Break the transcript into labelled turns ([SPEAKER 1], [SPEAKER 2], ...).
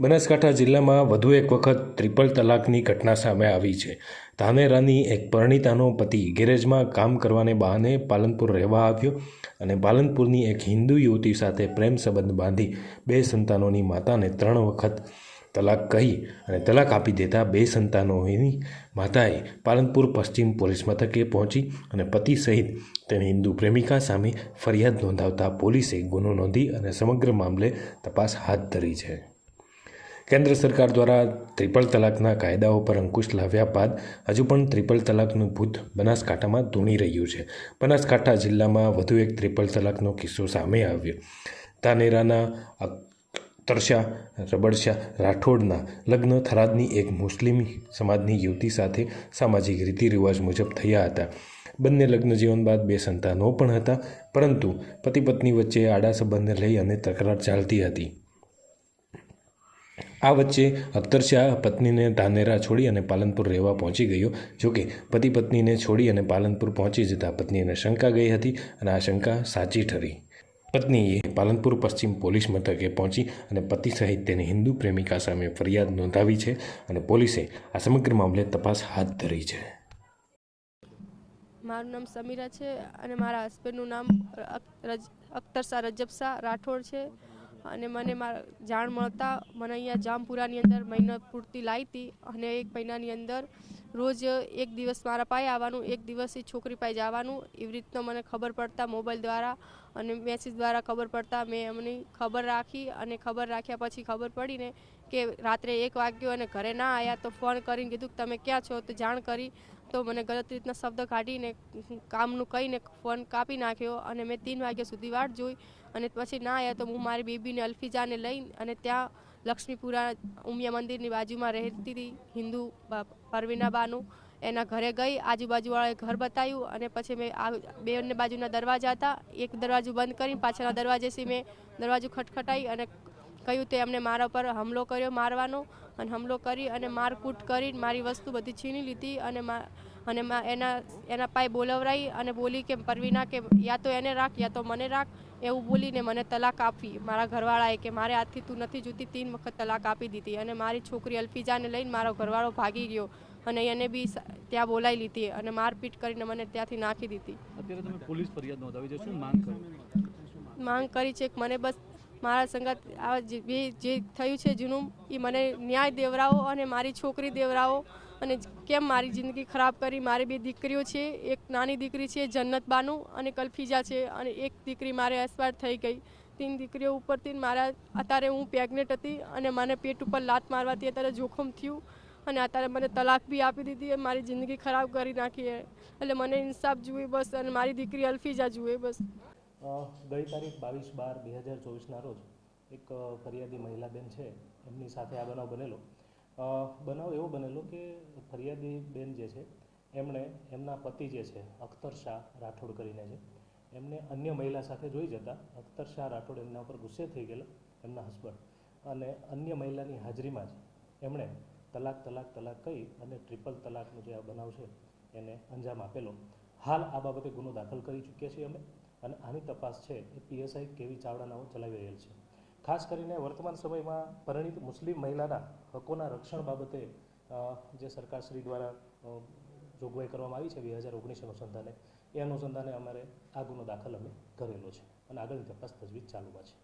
[SPEAKER 1] બનાસકાંઠા જિલ્લામાં વધુ એક વખત ટ્રિપલ તલાકની ઘટના સામે આવી છે. ધાનેરાની એક પરિણીતાનો પતિ ગેરેજમાં કામ કરવાને બહાને પાલનપુર રહેવા આવ્યો અને પાલનપુરની એક હિન્દુ યુવતી સાથે પ્રેમ સંબંધ બાંધી બે સંતાનોની માતાને ત્રણ વખત તલાક કહી અને તલાક આપી દેતા બે સંતાનોની માતાએ પાલનપુર પશ્ચિમ પોલીસ મથકે પહોંચી અને પતિ સહિત તેની હિન્દુ પ્રેમિકા સામે ફરિયાદ નોંધાવતા પોલીસે ગુનો નોંધી અને સમગ્ર મામલે તપાસ હાથ ધરી છે. કેન્દ્ર સરકાર દ્વારા ત્રિપલ તલાકના કાયદાઓ પર અંકુશ લાવ્યા બાદ હજુ પણ ત્રિપલ તલાકનું ભૂત બનાસકાંઠામાં ધૂણી રહ્યું છે. બનાસકાંઠા જિલ્લામાં વધુ એક ત્રિપલ તલાકનો કિસ્સો સામે આવ્યો. ધાનેરાના તરશા રબડશા રાઠોડના લગ્ન થરાદની એક મુસ્લિમ સમાજની યુવતી સાથે સામાજિક રીતિ રિવાજ મુજબ થયા હતા. બંને લગ્ન જીવન બાદ બે સંતાનો પણ હતા, પરંતુ પતિ પત્ની વચ્ચે આડા સંબંધને લઈ અને તકરાર ચાલતી હતી. આ વચ્ચે અખ્તર શાહ પત્નીને ધાનેરા છોડી અને પાલનપુર રહેવા પહોંચી ગયો. જોકે પતિ પત્નીને છોડી અને પાલનપુર પહોંચી જતાં પત્નીને શંકા ગઈ હતી અને આ શંકા સાચી ઠરી. પત્નીએ પાલનપુર પશ્ચિમ પોલીસ મથકે પહોંચી અને પતિ સહિત તેની હિન્દુ પ્રેમિકા સામે ફરિયાદ નોંધાવી છે અને પોલીસે આ સમગ્ર મામલે તપાસ હાથ ધરી છે.
[SPEAKER 2] મારું નામ સમીરા છે અને મારા હસબન્ડનું નામ અખ્તર શાહ રજબ શાહ રાઠોડ છે. અને મને જાણ મળતા મને અહીંયા જામપુરાની અંદર મહિના પૂરતી લાવી હતી અને એક મહિનાની અંદર રોજ એક દિવસ મારા પાસે આવવાનું, એક દિવસ એ છોકરી પાસે જવાનું. એવી રીતનો મને ખબર પડતા મોબાઈલ દ્વારા અને મેસેજ દ્વારા ખબર પડતા મેં એમની ખબર રાખી અને ખબર રાખ્યા પછી ખબર પડીને કે રાત્રે એક વાગ્યો અને ઘરે ના આવ્યા તો ફોન કરીને કીધું કે તમે ક્યાં છો તો જાણ કરી. તો મને ગલત રીતના શબ્દ કાઢીને, કામનું કહીને ફોન કાપી નાખ્યો અને મેં ત્રણ વાગ્યા સુધી વાટ જોઈ અને પછી ના આવ્યા તો હું મારી બેબીને અલ્ફીજાને લઈને અને ત્યાં લક્ષ્મીપુરા ઉમિયા મંદિરની બાજુમાં રહેતી હતી હિન્દુ પરવીનાબાનું એના ઘરે ગઈ, આજુબાજુવાળાએ ઘર બતાવ્યું અને પછી મેં આ બંને બાજુના દરવાજા હતા. એક દરવાજો બંધ કરી પાછળના દરવાજેથી મેં દરવાજો ખટખટાઈ અને કહ્યું તે એમને મારા પર હુમલો કર્યો મારવાનો અને હુમલો કરી અને મારકૂટ કરી મારી વસ્તુ બધી છીની લીધી અને અને એના એના પાય બોલવરાઈ અને બોલી કે પરવીના કે યા તો એને રાખ, યા તો મને રાખ. એવું બોલીને મને તલાક આપી. મારા ઘરવાળાએ કે મારે આજથી તું નથી જોતી તીન વખત તલાક આપી દીધી અને મારી છોકરી અલ્ફીજાને લઈને મારો ઘરવાળો ભાગી ગયો અને એને બી ત્યાં બોલાવી લીધી અને મારપીટ કરીને મને ત્યાંથી નાખી દીધી.
[SPEAKER 3] અત્યારે તમે પોલીસ ફરિયાદ નોંધાવી છે શું માંગ કરી?
[SPEAKER 2] માંગ કરી છે કે મને બસ મારા સંગત આ જે થયું છે જૂનું એ મને ન્યાય દેવરાવો અને મારી છોકરી દેવરાવો અને કેમ મારી જિંદગી ખરાબ કરી? મારી બે દીકરીઓ છે, એક નાની દીકરી છે, જન્નત બાનુ અને કલ્ફીજા છે અને એક દીકરી મારે એક્સપાયર થઈ ગઈ. તીન દીકરીઓ ઉપરથી મારા, અત્યારે હું પ્રેગ્નેન્ટ હતી અને મને પેટ ઉપર લાત મારવાથી અત્યારે જોખમ થયું અને અત્યારે મને તલાક બી આપી દીધી મારી જિંદગી ખરાબ કરી નાખી એટલે મને ઇન્સાફ જોઈએ બસ અને મારી દીકરી અલ્ફીજા જોઈએ બસ.
[SPEAKER 4] ગઈ તારીખ બાવીસ બાર બે હજાર ચોવીસના રોજ એક ફરિયાદી મહિલા બેન છે, એમની સાથે આ બનાવ બનેલો. બનાવ એવો બનેલો કે ફરિયાદી બેન જે છે, એમણે એમના પતિ જે છે, અખ્તર શાહ રાઠોડ કરીને છે, એમને અન્ય મહિલા સાથે જોઈ જતા અખ્તર શાહ રાઠોડ એમના ઉપર ગુસ્સે થઈ ગયેલો એમના હસબન્ડ અને અન્ય મહિલાની હાજરીમાં જ એમણે તલાક તલાક તલાક કહી અને ટ્રિપલ તલાકનો જે આ બનાવ છે, એને અંજામ આપેલો. હાલ આ બાબતે ગુનો દાખલ કરી ચૂક્યા છીએ અમે અને આની તપાસ છે એ પીએસઆઈ કેવી ચાવડાનાઓ ચલાવી રહેલ છે. ખાસ કરીને વર્તમાન સમયમાં પરિણીત મુસ્લિમ મહિલાના હકોના રક્ષણ બાબતે જે સરકારશ્રી દ્વારા જોગવાઈ કરવામાં આવી છે બે હજાર ઓગણીસ અનુસંધાને, એ અનુસંધાને અમારે આ ગુનો દાખલ અમે કરેલો છે અને આગળની તપાસ તજવીજ ચાલુમાં છે.